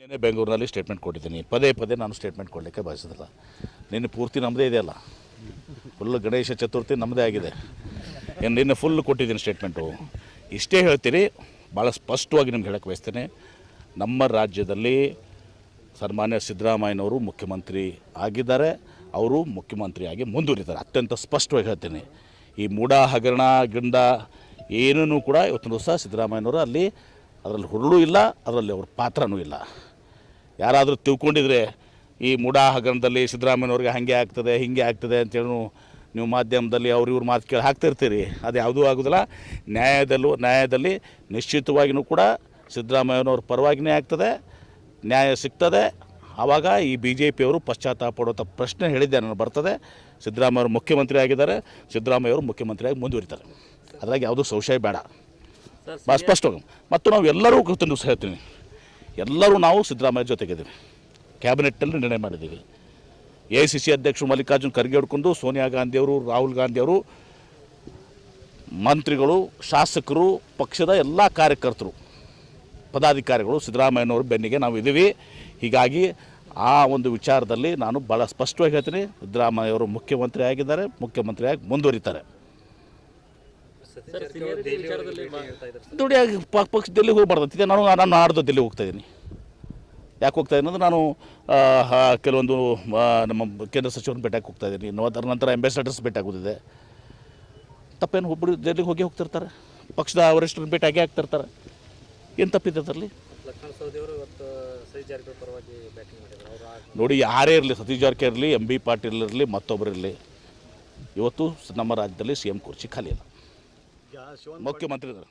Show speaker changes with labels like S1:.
S1: ನಿನ್ನೆ ಬೆಂಗಳೂರಿನಲ್ಲಿ ಸ್ಟೇಟ್ಮೆಂಟ್ ಕೊಟ್ಟಿದ್ದೀನಿ. ಪದೇ ಪದೇ ನಾನು ಸ್ಟೇಟ್ಮೆಂಟ್ ಕೊಡಲಿಕ್ಕೆ ಬಯಸೋದಿಲ್ಲ. ನಿನ್ನೆ ಪೂರ್ತಿ ನಮ್ಮದೇ ಇದೆಯಲ್ಲ ಫುಲ್ ಗಣೇಶ ಚತುರ್ಥಿ ನಮ್ಮದೇ ಆಗಿದೆ. ಏನು, ನಿನ್ನೆ ಫುಲ್ ಕೊಟ್ಟಿದ್ದೀನಿ ಸ್ಟೇಟ್ಮೆಂಟು ಇಷ್ಟೇ ಹೇಳ್ತೀನಿ ಭಾಳ ಸ್ಪಷ್ಟವಾಗಿ ನಿಮ್ಗೆ ಹೇಳಕ್ಕೆ ಬಯಸ್ತೇನೆ. ನಮ್ಮ ರಾಜ್ಯದಲ್ಲಿ ಸನ್ಮಾನ್ಯ ಸಿದ್ದರಾಮಯ್ಯನವರು ಮುಖ್ಯಮಂತ್ರಿ ಆಗಿದ್ದಾರೆ. ಅವರು ಮುಖ್ಯಮಂತ್ರಿಯಾಗಿ ಮುಂದುವರಿತಾರೆ ಅತ್ಯಂತ ಸ್ಪಷ್ಟವಾಗಿ ಹೇಳ್ತೀನಿ. ಈ ಮೂಡ ಹಗರಣ ಗಿಂಡ ಏನೂ ಕೂಡ ಇವತ್ತಿನ ದಿವಸ ಸಿದ್ದರಾಮಯ್ಯನವರು ಅಲ್ಲಿ ಅದರಲ್ಲಿ ಹುರುಳು ಇಲ್ಲ, ಅದರಲ್ಲಿ ಅವ್ರ ಪಾತ್ರನೂ ಇಲ್ಲ. ಯಾರಾದರೂ ತಿಳ್ಕೊಂಡಿದ್ರೆ ಈ ಮೂಡಾ ಹಗರಣದಲ್ಲಿ ಸಿದ್ದರಾಮಯ್ಯನವ್ರಿಗೆ ಹಾಗೆ ಆಗ್ತದೆ ಹೀಗೆ ಆಗ್ತದೆ ಅಂತೇಳಿ ನೀವು ಮಾಧ್ಯಮದಲ್ಲಿ ಅವ್ರು ಇವ್ರ ಮಾತು ಕೇಳಿ ಹಾಕ್ತಿರ್ತೀರಿ. ಅದು ಯಾವುದೂ ಆಗೋದಿಲ್ಲ. ನ್ಯಾಯದಲ್ಲೂ ನ್ಯಾಯದಲ್ಲಿ ನಿಶ್ಚಿತವಾಗಿಯೂ ಕೂಡ ಸಿದ್ದರಾಮಯ್ಯನವ್ರ ಪರವಾಗಿನೇ ಆಗ್ತದೆ. ನ್ಯಾಯ ಸಿಗ್ತದೆ. ಆವಾಗ ಈ ಬಿ ಜೆ ಪಿಯವರು ಪಶ್ಚಾತ್ತಾಪ ಪಡುವಂಥ ಪ್ರಶ್ನೆ ಹೇಳಿದ್ದೆ ನಾನು ಬರ್ತದೆ. ಸಿದ್ದರಾಮಯ್ಯವರು ಮುಖ್ಯಮಂತ್ರಿ ಆಗಿದ್ದಾರೆ. ಸಿದ್ದರಾಮಯ್ಯವರು ಮುಖ್ಯಮಂತ್ರಿಯಾಗಿ ಮುಂದುವರಿತಾರೆ. ಅದ್ರಾಗ ಯಾವುದೂ ಸಂಶಯ ಬೇಡ. ಭಾಳ ಸ್ಪಷ್ಟವಾಗಿ ಮತ್ತು ನಾವು ಎಲ್ಲರೂ ದಿವಸ ಹೇಳ್ತೀನಿ ಎಲ್ಲರೂ ನಾವು ಸಿದ್ದರಾಮಯ್ಯ ಜೊತೆಗಿದ್ದೀವಿ. ಕ್ಯಾಬಿನೆಟ್ನಲ್ಲಿ ನಿರ್ಣಯ ಮಾಡಿದ್ದೀವಿ. ಎ ಐ ಸಿ ಸಿ ಅಧ್ಯಕ್ಷರು ಮಲ್ಲಿಕಾರ್ಜುನ್ ಖರ್ಗೆ ಹಿಡ್ಕೊಂಡು, ಸೋನಿಯಾ ಗಾಂಧಿಯವರು, ರಾಹುಲ್ ಗಾಂಧಿಯವರು, ಮಂತ್ರಿಗಳು, ಶಾಸಕರು, ಪಕ್ಷದ ಎಲ್ಲ ಕಾರ್ಯಕರ್ತರು, ಪದಾಧಿಕಾರಿಗಳು ಸಿದ್ದರಾಮಯ್ಯನವ್ರ ಬೆನ್ನಿಗೆ ನಾವು ಇದ್ದೀವಿ. ಹೀಗಾಗಿ ಆ ಒಂದು ವಿಚಾರದಲ್ಲಿ ನಾನು ಭಾಳ ಸ್ಪಷ್ಟವಾಗಿ ಹೇಳ್ತೀನಿ. ಸಿದ್ದರಾಮಯ್ಯವರು ಮುಖ್ಯಮಂತ್ರಿ ಆಗಿದ್ದಾರೆ ಮುಖ್ಯಮಂತ್ರಿಯಾಗಿ ಮುಂದುವರಿತಾರೆ. ದುಡಿಯಾಗಿ ಪಕ್ಕ ಪಕ್ಷ ಡೆಲ್ಲಿ ಹೋಗ್ಬಾರ್ದು ನಾನು ನಾನು ನಾಡ್ದು ಡೆಲ್ಲಿ ಹೋಗ್ತಾ ಇದ್ದೀನಿ. ಯಾಕೆ ಹೋಗ್ತಾ ಇದ್ದೀನಿ ಅಂದ್ರೆ ನಾನು ಕೆಲವೊಂದು ನಮ್ಮ ಕೇಂದ್ರ ಸಚಿವರನ್ನ ಭೇಟಿಯಾಗಿ ಹೋಗ್ತಾ ಇದ್ದೀನಿ. ಇನ್ನು ಅದರ ನಂತರ ಅಂಬಾಸಿಡರ್ಸ್ ಭೇಟಿಯಾಗುತ್ತಿದೆ ತಪ್ಪೇನು ಒಬ್ಬರು ಡೆಲ್ಲಿಗೆ ಹೋಗಿ ಹೋಗ್ತಿರ್ತಾರೆ. ಪಕ್ಷದ ವರಿಷ್ಠರನ್ನ ಭೇಟಿಯಾಗಿ ಆಗ್ತಿರ್ತಾರೆ. ಏನು ತಪ್ಪಿದೆ ಅದರಲ್ಲಿ?
S2: ಲಕ್ಷ್ಮಣ ಸವದಿ ಇವತ್ತು ಸತೀಶ್ ಜಾರಕಿಹೊಳಿ ಪರವಾಗಿ ಬ್ಯಾಟಿಂಗ್ ಮಾಡಿದ್ರು.
S1: ನೋಡಿ ಯಾರೇ ಇರಲಿ ಸತೀಶ್ ಜಾರಕಿಹೊಳಿ ಇರಲಿ ಎಂ ಬಿ ಪಾಟೀಲ್ ಇರಲಿ ಮತ್ತೊಬ್ಬರು ಇರಲಿ. ಇವತ್ತು ನಮ್ಮ ರಾಜ್ಯದಲ್ಲಿ ಸಿ ಎಂ ಕುರ್ಚಿ ಖಾಲಿ ಇಲ್ಲ ಮುಖ್ಯಮಂತ್ರಿ ಇದ್ದಾರೆ